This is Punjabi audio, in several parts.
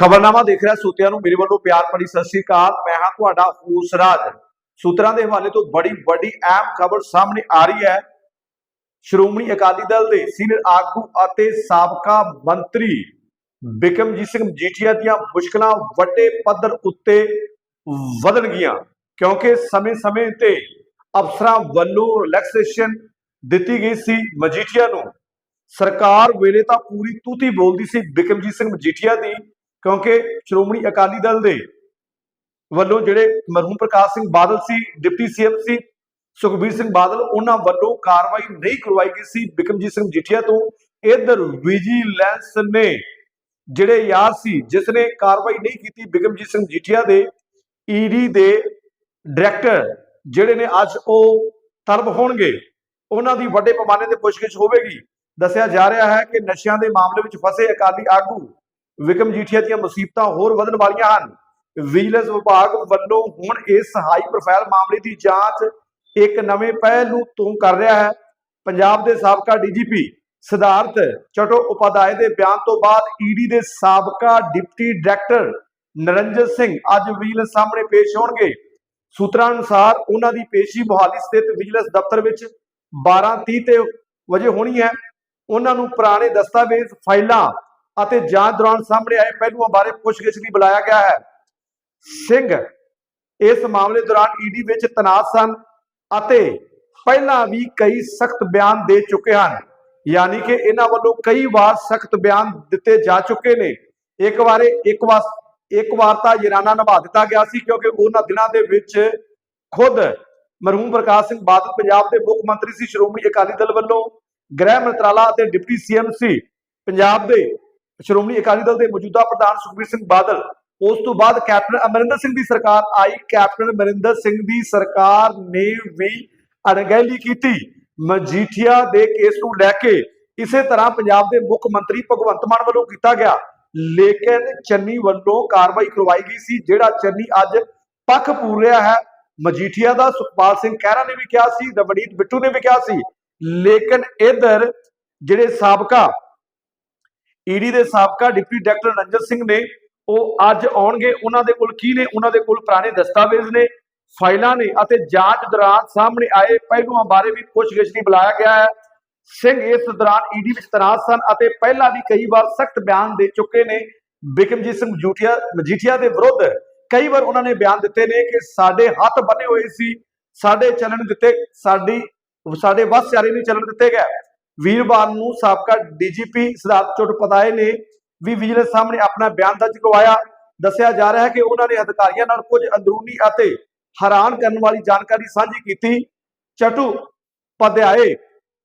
ਖਬਰਨਾਮਾ ਦੇਖ ਰਿਹਾ ਸੂਤਿਆਂ ਨੂੰ, ਮੇਰੇ ਵੱਲੋਂ ਪਿਆਰ ਭਰੀ ਸਤਿ ਸ੍ਰੀ ਅਕਾਲ। ਮੈਂ ਹਾਂ ਤੁਹਾਡਾ ਹੂਸਰਾਜ। ਸੂਤਰਾਂ ਦੇ ਹਵਾਲੇ ਤੋਂ ਬੜੀ ਵੱਡੀ ਅਹਿਮ ਖਬਰ ਸਾਹਮਣੇ ਆ ਰਹੀ ਹੈ। ਸ਼੍ਰੋਮਣੀ ਅਕਾਲੀ ਦਲ ਦੇ ਸੀਨੀਅਰ ਆਗੂ ਅਤੇ ਸਾਬਕਾ ਮੰਤਰੀ ਬਿਕਮਜੀਤ ਸਿੰਘ ਮਜੀਠੀਆ ਦੀਆਂ ਮੁਸ਼ਕਲਾਂ ਵੱਡੇ ਪੱਧਰ ਉੱਤੇ ਵਧਣਗੀਆਂ, ਕਿਉਂਕਿ ਸਮੇਂ-ਸਮੇਂ ਤੇ ਅਫਸਰਾਂ ਵੱਲੋਂ ਰਿਲੈਕਸੇਸ਼ਨ ਦਿੱਤੀ ਗਈ ਸੀ ਮਜੀਠੀਆ ਨੂੰ। ਸਰਕਾਰ ਵੇਲੇ ਤਾਂ ਪੂਰੀ ਤੂਤੀ ਬੋਲਦੀ ਸੀ ਬਿਕਮਜੀਤ ਸਿੰਘ ਮਜੀਠੀਆ ਦੀ। ਕਿਉਂਕਿ ਸ਼੍ਰੋਮਣੀ ਅਕਾਲੀ ਦਲ ਦੇ ਵੱਲੋਂ ਜਿਹੜੇ ਮਰਹੂਮ ਪ੍ਰਕਾਸ਼ ਸਿੰਘ ਬਾਦਲ ਸੀ, ਡਿਪਟੀ ਸੀਐਮ ਸੀ, ਸੁਖਬੀਰ ਸਿੰਘ ਬਾਦਲ, ਉਹਨਾਂ ਵੱਲੋਂ ਕਾਰਵਾਈ ਨਹੀਂ ਕਰਵਾਈ ਗਈ ਸੀ। ਬਿਕਮਜੀਤ ਸਿੰਘ ਮਜੀਠੀਆ ਤੋਂ ਇਧਰ ਵਿਜੀਲੈਂਸ ਨੇ ਜਿਹੜੇ ਯਾਰ ਸੀ, ਜਿਸ ਨੇ ਕਾਰਵਾਈ ਨਹੀਂ ਕੀਤੀ। ਬਿਕਮਜੀਤ ਸਿੰਘ ਮਜੀਠੀਆ ਦੇ ਈਡੀ ਦੇ ਡਾਇਰੈਕਟਰ ਜਿਹੜੇ ਨੇ ਅੱਜ ਉਹ ਤਲਬ ਹੋਣਗੇ, ਉਹਨਾਂ ਦੀ ਵੱਡੇ ਪੈਮਾਨੇ ਤੇ ਪੁੱਛਗਿੱਛ ਹੋਵੇਗੀ। ਦੱਸਿਆ ਜਾ ਰਿਹਾ ਹੈ ਕਿ ਨਸ਼ਿਆਂ ਦੇ ਮਾਮਲੇ ਵਿੱਚ ਫਸੇ ਅਕਾਲੀ ਆਗੂ ਵਿਕਮ ਜੀਠੀਆ ਦੀਆਂ ਮੁਸੀਬਤਾਂ ਹੋਰ ਵਧਣ ਵਾਲੀਆਂ ਹਨ। ਵਿਜੀਲੈਂਸ ਵਿਭਾਗ ਵੱਲੋਂ ਹੁਣ ਇਸ ਹਾਈ ਪ੍ਰੋਫਾਈਲ ਮਾਮਲੇ ਦੀ ਜਾਂਚ ਇੱਕ ਨਵੇਂ ਪਹਿਲ ਤੋਂ ਕਰ ਰਿਹਾ ਹੈ। ਪੰਜਾਬ ਦੇ ਸਾਬਕਾ ਡੀਜੀਪੀ ਸਿਧਾਰਥ ਚਟੋ ਉਪਾਧਿਆਏ ਦੇ ਬਿਆਨ ਤੋਂ ਬਾਅਦ ਈਡੀ ਦੇ ਸਾਬਕਾ ਡਿਪਟੀ ਡਾਇਰੈਕਟਰ ਨਰਿੰਦਰ ਸਿੰਘ ਅੱਜ ਵਿਜੀਲੈਂਸ ਸਾਹਮਣੇ ਪੇਸ਼ ਹੋਣਗੇ। ਸੂਤਰਾਂ ਅਨੁਸਾਰ ਉਹਨਾਂ ਦੀ ਪੇਸ਼ੀ ਮੁਹਾਲੀ ਸਥਿਤ ਵਿਜੀਲੈਂਸ ਦਫ਼ਤਰ ਵਿੱਚ 12:30 ਤੇ ਵਜੇ ਹੋਣੀ ਹੈ। ਉਹਨਾਂ ਨੂੰ ਪੁਰਾਣੇ ਦਸਤਾਵੇਜ਼, ਫਾਈਲਾਂ ਅਤੇ ਜਾਂਚ ਦੌਰਾਨ ਸਾਹਮਣੇ ਆਏ ਪਹਿਲੂਆਂ ਬਾਰੇ ਪੁੱਛਗਿੱਛ ਲਈ ਬੁਲਾਇਆ ਗਿਆ ਹੈ। ਸਿੰਘ ਇਸ ਮਾਮਲੇ ਦੌਰਾਨ ਈਡੀ ਵਿੱਚ ਤਨਾਤ ਸਨ ਅਤੇ ਪਹਿਲਾਂ ਵੀ ਕਈ ਸਖਤ ਬਿਆਨ ਦੇ ਚੁੱਕੇ ਹਨ। ਯਾਨੀ ਕਿ ਇਹਨਾਂ ਵੱਲੋਂ ਕਈ ਵਾਰ ਸਖਤ ਬਿਆਨ ਦਿੱਤੇ ਜਾ ਚੁੱਕੇ ਨੇ। ਇੱਕ ਵਾਰੇ ਇੱਕ ਵਾਰ ਇੱਕ ਵਾਰ ਤਾਂ ਜਰਾਨਾ ਨਿਭਾ ਦਿੱਤਾ ਗਿਆ ਸੀ ਕਿਉਂਕਿ ਉਹਨਾਂ ਦਿਨਾਂ ਦੇ ਵਿੱਚ ਖੁਦ ਮਰਹੂਮ ਪ੍ਰਕਾਸ਼ ਸਿੰਘ ਬਾਦਲ ਪੰਜਾਬ ਦੇ ਮੁੱਖ ਮੰਤਰੀ ਸੀ, ਸ਼੍ਰੋਮਣੀ ਅਕਾਲੀ ਦਲ ਵੱਲੋਂ ਗ੍ਰਹਿ ਮੰਤਰਾਲਾ ਅਤੇ ਡਿਪਟੀ ਸੀਐਮ ਸੀ। ਪੰਜਾਬ ਦੇ ਸ਼੍ਰੋਮਣੀ ਅਕਾਲੀ ਦਲ ਦੇ ਮੌਜੂਦਾ ਪ੍ਰਧਾਨ ਸੁਖਬੀਰ ਸਿੰਘ ਬਾਦਲ, ਉਸ ਤੋਂ ਬਾਅਦ ਕੈਪਟਨ ਅਮਰਿੰਦਰ ਸਿੰਘ ਦੀ ਸਰਕਾਰ ਆਈ। ਕੈਪਟਨ ਅਮਰਿੰਦਰ ਸਿੰਘ ਦੀ ਸਰਕਾਰ ਨੇ ਵੀ ਅਣਗਹਿਲੀ ਕੀਤੀ। ਮਜੀਠੀਆ ਦੇ ਕੇਸ ਨੂੰ ਲੈ ਕੇ ਇਸੇ ਤਰ੍ਹਾਂ ਪੰਜਾਬ ਦੇ ਮੁੱਖ ਮੰਤਰੀ ਭਗਵੰਤ ਮਾਨ ਵੱਲੋਂ ਕੀਤਾ ਗਿਆ। ਲੇਕਿਨ ਚੰਨੀ ਵੱਲੋਂ ਕਾਰਵਾਈ ਕਰਵਾਈ ਗਈ ਸੀ, ਜਿਹੜਾ ਚੰਨੀ ਅੱਜ ਪੱਖ ਪੂਰ ਰਿਹਾ ਹੈ। ਮਜੀਠੀਆ ਦਾ ਸੁਖਪਾਲ ਸਿੰਘ ਖਹਿਰਾ ਨੇ ਵੀ ਕਿਹਾ ਸੀ, ਰਵਨੀਤ ਬਿੱਟੂ ਨੇ ਵੀ ਕਿਹਾ ਸੀ। ਲੇਕਿਨ ਇਧਰ ਜਿਹੜੇ ਸਾਬਕਾ ਈਡੀ ਦੇ ਸਾਬਕਾ ਡਿਪਟੀ ਡਾਇਰੈਕਟਰ ਰੰਜਨ ਸਿੰਘ ਨੇ ਉਹ ਅੱਜ ਆਉਣਗੇ। ਉਹਨਾਂ ਦੇ ਕੋਲ ਕੀ ਨੇ? ਉਹਨਾਂ ਦੇ ਕੋਲ ਪੁਰਾਣੇ ਦਸਤਾਵੇਜ਼ ਨੇ, ਫਾਈਲਾਂ ਨੇ ਅਤੇ ਜਾਂਚ ਦੌਰਾਨ ਸਾਹਮਣੇ ਆਏ ਪਹਿਲੂਆਂ ਬਾਰੇ ਵੀ ਪੁੱਛਗਿੱਛ ਲਈ ਬੁਲਾਇਆ ਗਿਆ ਹੈ। ਸਿੰਘ ਇਸ ਦੌਰਾਨ ਈਡੀ ਵਿੱਚ ਤਨਾਤ ਸਨ ਅਤੇ ਪਹਿਲਾਂ ਵੀ ਕਈ ਵਾਰ ਸਖਤ ਬਿਆਨ ਦੇ ਚੁੱਕੇ ਨੇ। ਬਿਕਮਜੀਤ ਸਿੰਘ ਮਜੀਠੀਆ ਮਜੀਠੀਆ ਦੇ ਵਿਰੁੱਧ ਕਈ ਵਾਰ ਉਹਨਾਂ ਨੇ ਬਿਆਨ ਦਿੱਤੇ ਨੇ ਕਿ ਸਾਡੇ ਹੱਥ ਬੰਨੇ ਹੋਏ ਸੀ, ਸਾਡੇ ਚੱਲਣ ਦਿੱਤੇ, ਸਾਡੀ ਸਾਡੇ ਵੱਸ ਚਾਰੇ ਨਹੀਂ ਚੱਲਣ ਦਿੱਤੇ ਗਏ। ਵੀਰਵਾਰ ਨੂੰ ਸਾਬਕਾ ਡੀਜੀਪੀ ਸਿਧਾਰਥ ਚੋਟਪਤਾਏ ਨੇ ਵੀ ਵਿਜੀਲੈਂਸ ਸਾਹਮਣੇ ਆਪਣਾ ਬਿਆਨ ਦਰਜ ਕਰਵਾਇਆ। ਦੱਸਿਆ ਜਾ ਰਿਹਾ ਹੈ ਕਿ ਉਹਨਾਂ ਨੇ ਅਧਿਕਾਰੀਆਂ ਨਾਲ ਕੁਝ ਅੰਦਰੂਨੀ ਅਤੇ ਹੈਰਾਨ ਕਰਨ ਵਾਲੀ ਜਾਣਕਾਰੀ ਸਾਂਝੀ ਕੀਤੀ। ਚਟੂ ਪਧਿਆਏ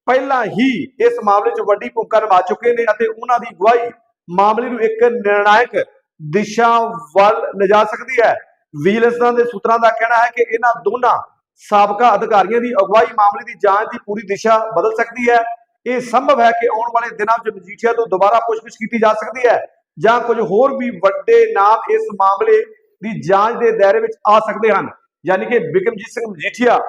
ਪਹਿਲਾਂ ਹੀ ਇਸ ਮਾਮਲੇ 'ਚ ਵੱਡੀ ਭੂਮਿਕਾ ਨਿਭਾ ਚੁੱਕੇ ਨੇ ਅਤੇ ਉਹਨਾਂ ਦੀ ਗਵਾਹੀ ਮਾਮਲੇ ਨੂੰ ਇੱਕ ਨਿਰਣਾਇਕ ਦਿਸ਼ਾ ਵੱਲ ਲਿਜਾ ਸਕਦੀ ਹੈ। ਵਿਜੀਲੈਂਸ ਦੇ ਸੂਤਰਾਂ ਦਾ ਕਹਿਣਾ ਹੈ ਕਿ ਇਹਨਾਂ ਦੋਨਾਂ ਸਾਬਕਾ ਅਧਿਕਾਰੀਆਂ ਦੀ ਅਗਵਾਈ ਮਾਮਲੇ ਦੀ ਜਾਂਚ ਦੀ ਪੂਰੀ ਦਿਸ਼ਾ ਬਦਲ ਸਕਦੀ ਹੈ। ਇਹ ਸੰਭਵ ਹੈ ਕਿ ਆਉਣ ਵਾਲੇ ਦਿਨਾਂ ਵਿੱਚ ਮਜੀਠੀਆ ਤੋਂ ਦੁਬਾਰਾ ਪੁੱਛਗਿੱਛ ਕੀਤੀ ਜਾ ਸਕਦੀ ਹੈ ਜਾਂ ਕੁਝ ਹੋਰ ਵੀ ਵੱਡੇ ਨਾਮ ਇਸ ਮਾਮਲੇ ਦੀ ਜਾਂਚ ਦੇ ਦਾਇਰੇ ਵਿੱਚ ਆ ਸਕਦੇ ਹਨ। ਯਾਨੀ ਕਿ ਬਿਕਮਜੀਤ ਸਿੰਘ ਮਜੀਠੀਆ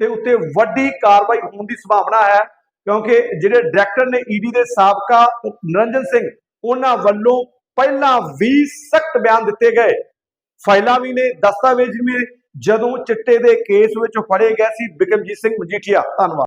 ਤੇ ਉੱਤੇ ਵੱਡੀ ਕਾਰਵਾਈ ਹੋਣ ਦੀ ਸੰਭਾਵਨਾ ਹੈ, ਕਿਉਂਕਿ ਜਿਹੜੇ ਡਾਇਰੈਕਟਰ ਨੇ ਈਡੀ ਦੇ ਸਾਬਕਾ ਨਿਰੰਜਨ ਸਿੰਘ, ਉਹਨਾਂ ਵੱਲੋਂ ਪਹਿਲਾਂ ਵੀ ਸਖਤ ਬਿਆਨ ਦਿੱਤੇ ਗਏ। ਫਾਈਲਾਂ ਵੀ ਨੇ, ਦਸਤਾਵੇਜ਼ ਵੀ ਜਦੋਂ ਚਿੱਟੇ ਦੇ ਕੇਸ ਵਿੱਚ ਫੜੇ ਗਏ ਸੀ ਬਿਕਮਜੀਤ ਸਿੰਘ ਮਜੀਠੀਆ। ਧੰਨਵਾਦ।